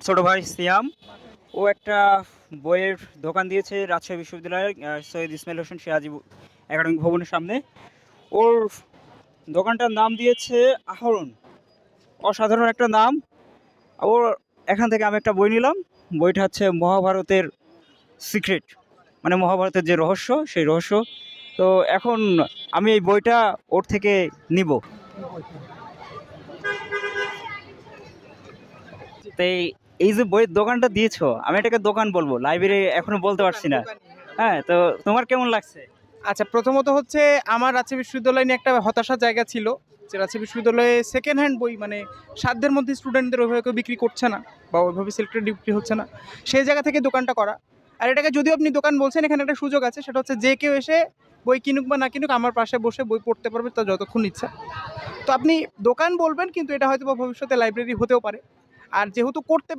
ছোট ভাই সিয়াম। ও একটা বইয়ের দোকান দিয়েছে রাজশাহী বিশ্ববিদ্যালয়ের সৈয়দ ইসমাইল হোসেন সিরাজি একাডেমিক ভবনের সামনে। ওর দোকানটার নাম দিয়েছে আহরণ। অসাধারণ একটা নাম। ওর এখান থেকে আমি একটা বই নিলাম। বইটা হচ্ছে মহাভারতের সিক্রেট। মানে মহাভারতের যে রহস্য, সেই রহস্য। তো এখন আমি এই বইটা ওর থেকে নিব। তো এই- এই যে বইয়ের দোকানটা দিয়েছ আমি এটাকে দোকান বলব লাইব্রেরি এখনও বলতে পারছি না। হ্যাঁ তো তোমার কেমন লাগছে? আচ্ছা প্রথমত হচ্ছে আমার রাজশাহী বিশ্ববিদ্যালয় নিয়ে একটা হতাশার জায়গা ছিল যে রাজশাহী বিশ্ববিদ্যালয়ে সেকেন্ড হ্যান্ড বই মানে সাধ্যের মধ্যে স্টুডেন্টদের ওইভাবে কেউ বিক্রি করছে না বা ওইভাবে সিলেক্টেড বিক্রি হচ্ছে না। সেই জায়গা থেকে দোকানটা করা। আর এটাকে যদিও আপনি দোকান বলছেন এখানে একটা সুযোগ আছে সেটা হচ্ছে যে কেউ এসে বই কিনুক বা না কিনুক আমার পাশে বসে বই পড়তে পারবে তার যতক্ষণ ইচ্ছা। তো আপনি দোকান বলবেন কিন্তু এটা হয়তো বা ভবিষ্যতে লাইব্রেরি হতেও পারে। আর যেহেতু করতে